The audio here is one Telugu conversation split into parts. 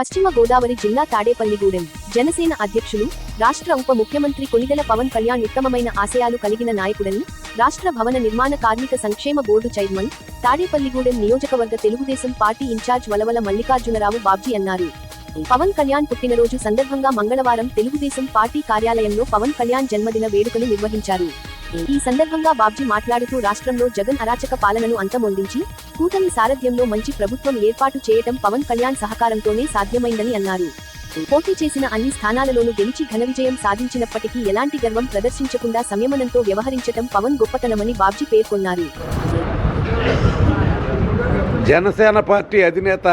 పశ్చిమ గోదావరి జిల్లా తాడేపల్లిగూడెం. జనసేన అధ్యక్షులు రాష్ట్ర ఉప ముఖ్యమంత్రి కొనిదెల పవన్ కళ్యాణ్ ఉత్తమమైన ఆశయాలు కలిగిన నాయకుడని రాష్ట్ర భవన నిర్మాణ కార్మిక సంక్షేమ బోర్డు చైర్మన్ తాడేపల్లిగూడెం నియోజకవర్గ తెలుగుదేశం పార్టీ ఇన్ఛార్జ్ వలవల మల్లికార్జునరావు బాబ్జీ అన్నారు. పవన్ కళ్యాణ్ పుట్టినరోజు సందర్భంగా మంగళవారం తెలుగుదేశం పార్టీ కార్యాలయంలో పవన్ కళ్యాణ్ జన్మదిన వేడుకలు నిర్వహించారు. ఈ సందర్భంగా బాబ్జీ మాట్లాడుతూ రాష్ట్రంలో జగన్ అరాచక పాలనను అంతమొందించి కూటమి సారథ్యంలో మంచి ప్రభుత్వం ఏర్పాటు చేయటం పవన్ కళ్యాణ్ సహకారంతోనే సాధ్యమైందని అన్నారు. పోటీ చేసిన అన్ని స్థానాలలోనూ గెలిచి ఘన విజయం సాధించినప్పటికీ ఎలాంటి గర్వం ప్రదర్శించకుండా సంయమనంతో వ్యవహరించటం పవన్ గొప్పతనమని బాబ్జీ పేర్కొన్నారు. జనసేన పార్టీ అధినేత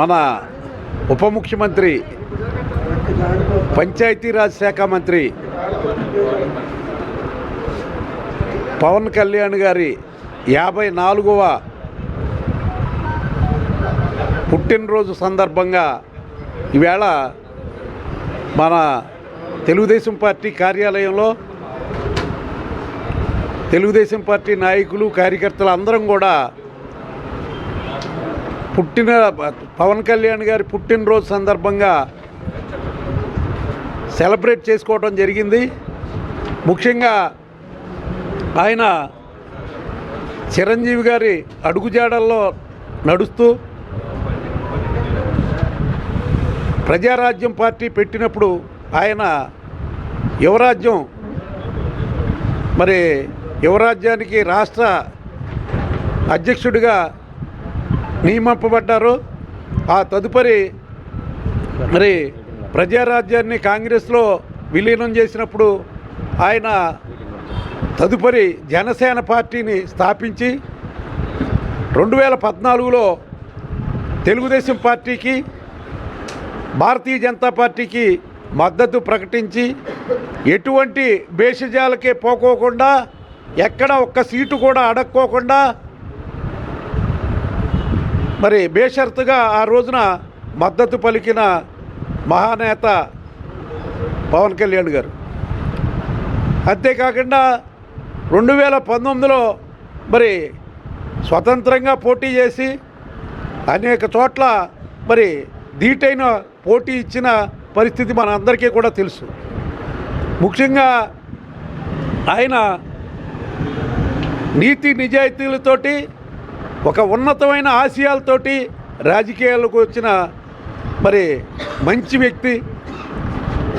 మన ఉప ముఖ్యమంత్రి పంచాయతీరాజ్ శాఖ మంత్రి పవన్ కళ్యాణ్ గారి యాభై నాలుగవ పుట్టినరోజు సందర్భంగా ఈవేళ మన తెలుగుదేశం పార్టీ కార్యాలయంలో తెలుగుదేశం పార్టీ నాయకులు కార్యకర్తలు అందరం కూడా పుట్టిన పవన్ కళ్యాణ్ గారి పుట్టినరోజు సందర్భంగా సెలబ్రేట్ చేసుకోవడం జరిగింది. ముఖ్యంగా ఆయన చిరంజీవి గారి అడుగుజాడల్లో నడుస్తూ ప్రజారాజ్యం పార్టీ పెట్టినప్పుడు ఆయన యువరాజ్యం మరి యువరాజ్యానికి రాష్ట్ర అధ్యక్షుడిగా నియమింపబడ్డారు. ఆ తదుపరి మరి ప్రజారాజ్యాన్ని కాంగ్రెస్లో విలీనం చేసినప్పుడు ఆయన తదుపరి జనసేన పార్టీని స్థాపించి రెండు వేల పద్నాలుగులో తెలుగుదేశం పార్టీకి భారతీయ జనతా పార్టీకి మద్దతు ప్రకటించి ఎటువంటి భేషజాలకే పోకోకుండా ఎక్కడ ఒక్క సీటు కూడా అడక్కోకుండా మరి బేషరతుగా ఆ రోజున మద్దతు పలికిన మహానేత పవన్ కళ్యాణ్ గారు. అంతేకాకుండా రెండు వేల పంతొమ్మిదిలో మరి స్వతంత్రంగా పోటీ చేసి అనేక చోట్ల మరి ధీటైన పోటీ ఇచ్చిన పరిస్థితి మన అందరికీ కూడా తెలుసు. ముఖ్యంగా ఆయన నీతి నిజాయితీలతోటి ఒక ఉన్నతమైన ఆశయాలతోటి రాజకీయాలకు వచ్చిన మరి మంచి వ్యక్తి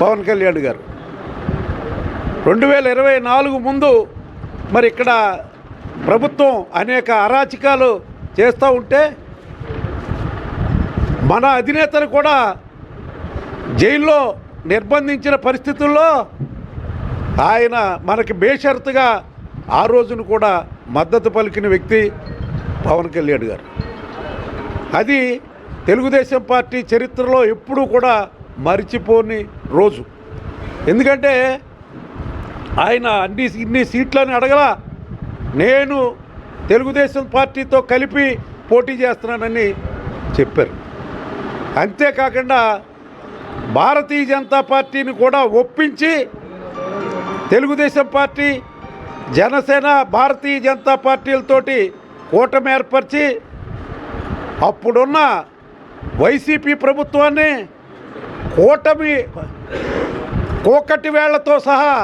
పవన్ కళ్యాణ్ గారు. రెండు వేల ఇరవై నాలుగు ముందు మరి ఇక్కడ ప్రభుత్వం అనేక అరాచకాలు చేస్తూ ఉంటే మన అధినేతను కూడా జైల్లో నిర్బంధించిన పరిస్థితుల్లో ఆయన మనకి బేషరతుగా ఆ రోజును కూడా మద్దతు పలికిన వ్యక్తి పవన్ కళ్యాణ్ గారు. అది తెలుగుదేశం పార్టీ చరిత్రలో ఎప్పుడూ కూడా మరిచిపోని రోజు. ఎందుకంటే ఆయన అన్ని ఇన్ని సీట్లని అడగల. నేను తెలుగుదేశం పార్టీతో కలిపి పోటీ చేస్తున్నానని చెప్పారు. అంతేకాకుండా భారతీయ జనతా పార్టీని కూడా ఒప్పించి తెలుగుదేశం పార్టీ జనసేన భారతీయ జనతా పార్టీలతోటి కూటమి ఏర్పరిచి అప్పుడున్న వైసీపీ ప్రభుత్వాన్ని కూటమి కోకటి వేళ్ళతో సహా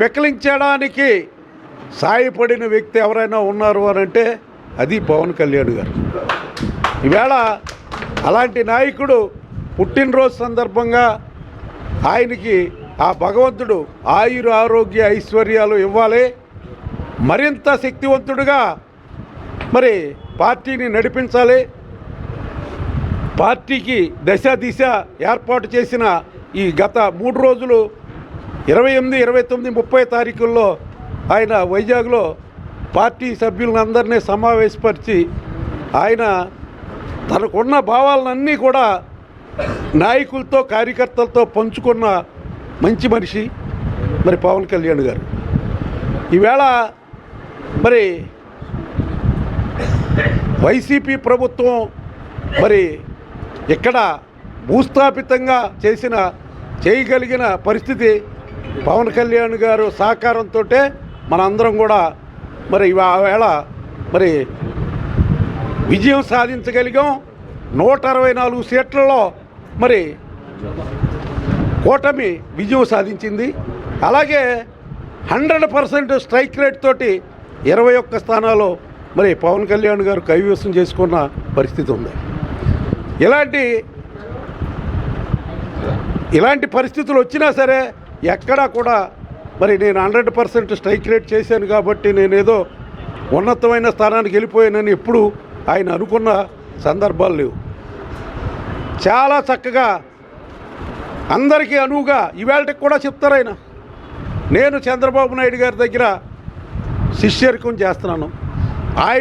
పెకిలించడానికి సాయపడిన వ్యక్తి ఎవరైనా ఉన్నారు అని అంటే అది పవన్ కళ్యాణ్ గారు. ఈవేళ అలాంటి నాయకుడు పుట్టినరోజు సందర్భంగా ఆయనకి ఆ భగవంతుడు ఆయుర ఆరోగ్య ఐశ్వర్యాలు ఇవ్వాలి. మరింత శక్తివంతుడుగా మరి పార్టీని నడిపించాలి. పార్టీకి దశ దిశ ఏర్పాటు చేసిన ఈ గత మూడు రోజులు ఇరవై ఎనిమిది ఇరవై తొమ్మిది ముప్పై తారీఖుల్లో ఆయన వైజాగ్లో పార్టీ సభ్యులందరినీ సమావేశపరిచి ఆయన తనకున్న భావాలన్నీ కూడా నాయకులతో కార్యకర్తలతో పంచుకున్న మంచి మనిషి మరి పవన్ కళ్యాణ్ గారు. ఈవేళ మరి వైసీపీ ప్రభుత్వం మరి ఇక్కడ భూస్థాపితంగా చేసిన చేయగలిగిన పరిస్థితి పవన్ కళ్యాణ్ గారు సహకారంతో మనందరం కూడా మరి ఇవా- మరి విజయం సాధించగలిగాం. నూట అరవై నాలుగు సీట్లలో మరి కూటమి విజయం సాధించింది. అలాగే హండ్రెడ్ పర్సెంట్ స్ట్రైక్ రేట్ తోటి ఇరవై ఒక్క స్థానాలు మరి పవన్ కళ్యాణ్ గారు కైవసం చేసుకున్న పరిస్థితి ఉంది. ఇలాంటి ఇలాంటి పరిస్థితులు వచ్చినా సరే ఎక్కడా కూడా మరి నేను హండ్రెడ్ పర్సెంట్ స్ట్రైక్ రేట్ చేశాను కాబట్టి నేనేదో ఉన్నతమైన స్థానానికి వెళ్ళిపోయానని ఎప్పుడు ఆయన అనుకున్న సందర్భాలు లేవు. చాలా చక్కగా అందరికీ అనువుగా ఇవాళకి కూడా చెప్తారు ఆయన. నేను చంద్రబాబు నాయుడు గారి దగ్గర శిష్యరికం చేస్తున్నాను. ఆయన